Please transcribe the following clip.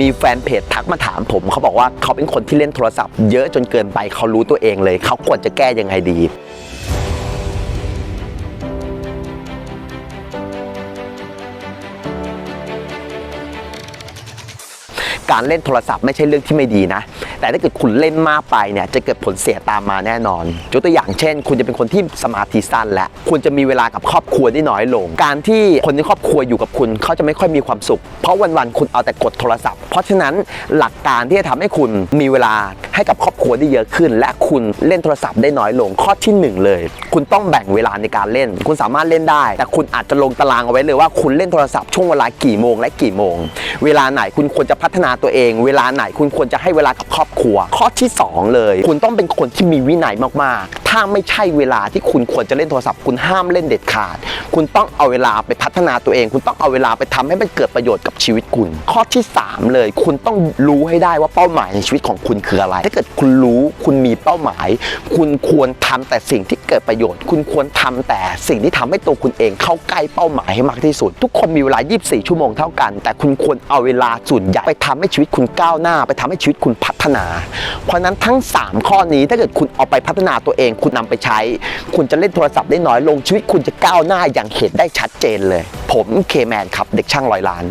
มีแฟนเพจทักมาถามผม เขาบอกว่าเขาเป็นคนที่เล่นโทรศัพท์เยอะจนเกินไปเขารู้ตัวเองเลย เขาควรจะแก้ยังไงดีการเล่นโทรศัพท์ไม่ใช่เรื่องที่ไม่ดีนะ แต่ถ้าเกิดคุณเล่นมากไปเนี่ยจะเกิดผลเสียตามมาแน่นอนยกตัวอย่างเช่น คุณจะเป็นคนที่สมาธิสั้นและคุณจะมีเวลากับครอบครัวได้น้อยลง การที่คนในครอบครัวอยู่กับคุณเขาจะไม่ค่อยมีความสุข เพราะวันๆคุณเอาแต่กดโทรศัพท์ เพราะฉะนั้นหลักการที่จะทำให้คุณมีเวลาให้กับครอบครัวได้เยอะขึ้น และคุณเล่นโทรศัพท์ได้น้อยลงข้อที่หนึ่งเลย คุณต้องแบ่งเวลาในการเล่น คุณสามารถเล่นได้ แต่คุณอาจจะลงตารางเอาไว้เลยว่าคุณเล่นโทรศัพท์ช่วงเวลากี่โมงและกี่โมง เวลาไหนคุณควรจะพัฒนาตัวเอง เวลาไหนคุณควรจะให้เวลากับครอบครัว ข้อที่สองเลย คุณต้องเป็นคนที่มีวินัยมาก ถ้าไม่ใช่เวลาที่คุณควรจะเล่นโทรศัพท์ คุณห้ามเล่นเด็ดขาด คุณต้องเอาเวลาไปพัฒนาตัวเอง คุณต้องเอาเวลาไปทำให้มันเกิดประโยชน์กับชีวิตคุณ ข้อที่สามเลย คุณต้องรู้ให้ได้ว่าเป้าหมายในชีวิตของคุณคืออะไร ถ้าเกิดคุณรู้คุณมีเป้าหมาย คุณควรทำแต่สิ่งที่เกิดประโยชน์ คุณควรทำแต่สิ่งที่ทำให้ตัวคุณเองเข้าใกล้เป้าหมายให้มากที่สุด ทุกคนมีเวลา 24 ชั่วโมงเท่ากัน แต่คุณควรเอาเวลาส่วนใหญ่ไปทำให้ชีวิตคุณก้าวหน้า ไปทำให้ชีวิตคุณพัฒนา เพราะฉะนั้นทั้ง 3 ข้อนี้ถ้าเกิดคุณเอาไปพัฒนาตัวเองคุณนำไปใช้ คุณจะเล่นโทรศัพท์ได้น้อยลงชีวิตคุณจะก้าวหน้าอย่างเห็นได้ชัดเจนเลย ผมเคแมนครับเด็กช่างร้อยล้าน